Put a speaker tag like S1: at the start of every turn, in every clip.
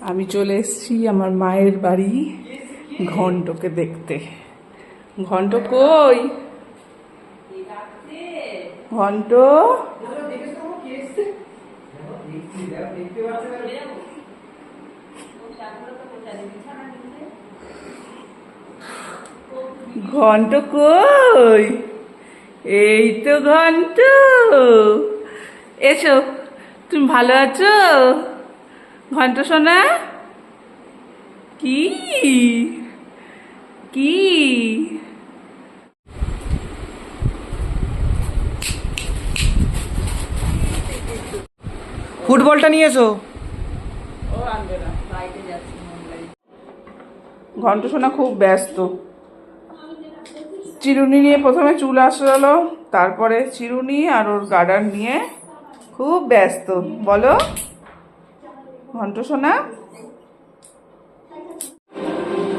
S1: আমি চলে এসেছি আমার মায়ের বাড়ি ঘন্টকে দেখতে। ঘন্ট কই? ঘন্ট? ঘন্ট কই? এই তো ঘন্ট। এসো, তুমি ভালো আছো? ঘন্ট সোনা কি? কি?
S2: ফুটবলটা নিয়ে এসো
S1: ঘন্ট সোনা খুব ব্যস্ত। চিরুনি নিয়ে প্রথমে চুল আসলো তারপরে চিরুনি আর ওর গার্ডার নিয়ে খুব ব্যস্ত। বলো। ঘন্ট সোনা।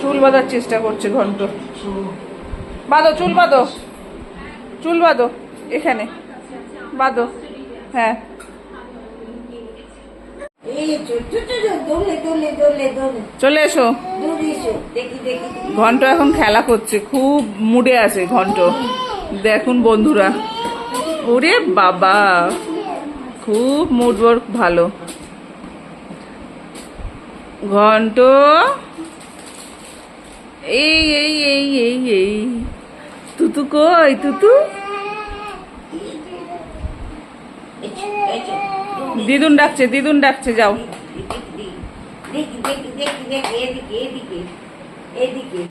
S1: চুল বাঁধার চেষ্টা করছে ঘন্ট। বাঁধো চুল বাঁধো। চুল বাঁধো এখানে। বাঁধো হ্যাঁ। চলে এসো। ঘন্ট এখন খেলা করছে খুব মুডে আছে ঘন্ট। দেখুন বন্ধুরা। ওরে বাবা খুব মুড ওয়ার্ক ভালো। ঘন্ট। এই এই এই এই এই। তুতু কই, তুতু। দিদুন ডাকছে দিদুন ডাকছে, যাও।
S3: দেখি দেখি দেখি এদিকে এদিকে এদিকে।